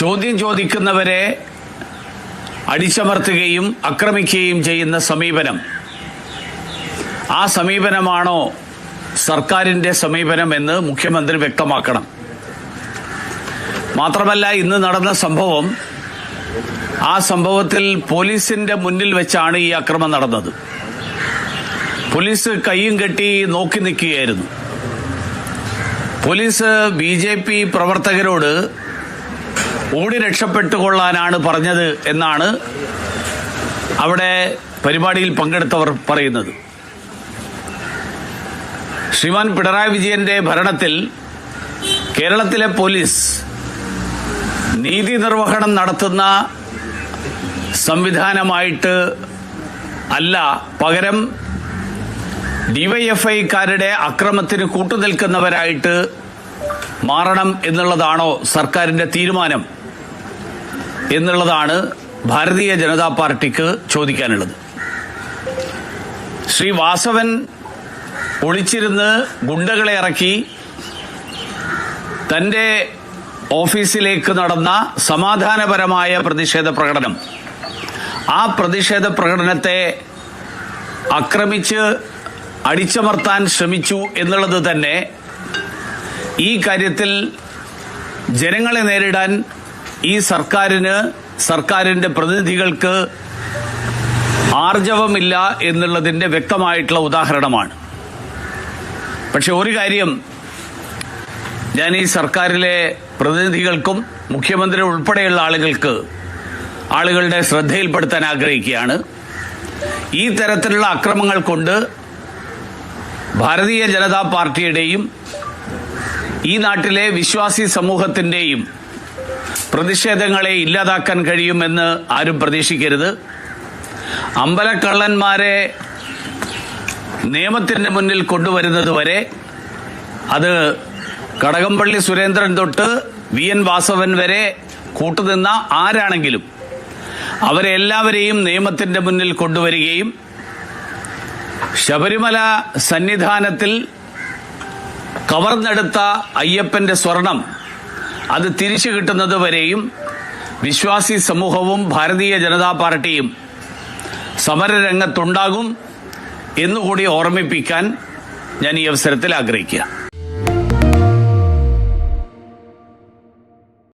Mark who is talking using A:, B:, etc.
A: ചോദ്യം ചോദിക്കുന്നവരെ അടിച്ചമർത്തുകയും ആക്രമിക്കുകയും ചെയ്യുന്ന സമീപനം. ആ സമീപനമാണോ സർക്കാരിന്റെ സമീപനം എന്ന് മുഖ്യമന്ത്രി വ്യക്തമാക്കണം. മാത്രമല്ല ഇന്ന് നടന്ന സംഭവം ആ സംഭവത്തിൽ പോലീസിന്റെ മുന്നിൽ വെച്ചാണ് ഈ അക്രമം നടന്നത്. പോലീസ് കൈയും കെട്ടി നോക്കി നിൽക്കുകയായിരുന്നു. പോലീസ് ബി പ്രവർത്തകരോട് ഓടി രക്ഷപ്പെട്ടുകൊള്ളാനാണ് പറഞ്ഞത് എന്നാണ് അവിടെ പരിപാടിയിൽ പങ്കെടുത്തവർ പറയുന്നത്. ശ്രീമാൻ പിണറായി വിജയന്റെ ഭരണത്തിൽ കേരളത്തിലെ പോലീസ് നീതി നിർവഹണം നടത്തുന്ന സംവിധാനമായിട്ട് അല്ല പകരം ഡിവൈഎഫ്ഐക്കാരുടെ അക്രമത്തിന് കൂട്ടുനിൽക്കുന്നവരായിട്ട് മാറണം എന്നുള്ളതാണോ സർക്കാരിന്റെ തീരുമാനം? എന്നുള്ളതാണ് ഭാരതീയ ജനതാ പാർട്ടിക്ക് ചോദിക്കാനുള്ളത്. ശ്രീ വാസവൻ ഒളിച്ചിരുന്ന് ഗുണ്ടകളെ ഇറക്കി തന്റെ ഓഫീസിലേക്ക് നടന്ന സമാധാനപരമായ പ്രതിഷേധ പ്രകടനം. ആ പ്രതിഷേധ പ്രകടനത്തെ ആക്രമിച്ച് അടിച്ചമർത്താൻ ശ്രമിച്ചു എന്നുള്ളത് തന്നെ ഈ കാര്യത്തിൽ ജനങ്ങളെ നേരിടാൻ ഈ സർക്കാരിന് സർക്കാരിന്റെ പ്രതിനിധികൾക്ക് ആർജവമില്ല എന്നുള്ളതിന്റെ വ്യക്തമായിട്ടുള്ള ഉദാഹരണമാണ്. പക്ഷെ ഒരു കാര്യം ഞാൻ ഈ സർക്കാരിലെ പ്രതിനിധികൾക്കും മുഖ്യമന്ത്രി ഉൾപ്പെടെയുള്ള ആളുകൾക്ക് ആളുകളുടെ ശ്രദ്ധയിൽപ്പെടുത്താൻ ആഗ്രഹിക്കുകയാണ്. ഈ തരത്തിലുള്ള അക്രമങ്ങൾ കൊണ്ട് ഭാരതീയ ജനതാ പാർട്ടിയുടെയും ഈ നാട്ടിലെ വിശ്വാസി സമൂഹത്തിന്റെയും പ്രതിഷേധങ്ങളെ ഇല്ലാതാക്കാൻ കഴിയുമെന്ന് ആരും പ്രതീക്ഷിക്കരുത്. അമ്പലക്കള്ളന്മാരെ നിയമത്തിന്റെ മുന്നിൽ കൊണ്ടുവരുന്നത് വരെ അത് കടകംപള്ളി സുരേന്ദ്രൻ തൊട്ട് വി എൻ വാസവൻ വരെ കൂട്ടുനിന്ന ആരാണെങ്കിലും അവരെല്ലാവരെയും നിയമത്തിന്റെ മുന്നിൽ കൊണ്ടുവരികയും ശബരിമല സന്നിധാനത്തിൽ കവർന്നെടുത്ത അയ്യപ്പന്റെ സ്വർണം അത് തിരിച്ചു കിട്ടുന്നത് വരെയും വിശ്വാസി സമൂഹവും ഭാരതീയ ജനതാ പാർട്ടിയും സമരരംഗത്തുണ്ടാകും എന്നുകൂടി ഓർമ്മിപ്പിക്കാൻ ഞാൻ ഈ അവസരത്തിൽ ആഗ്രഹിക്കുക.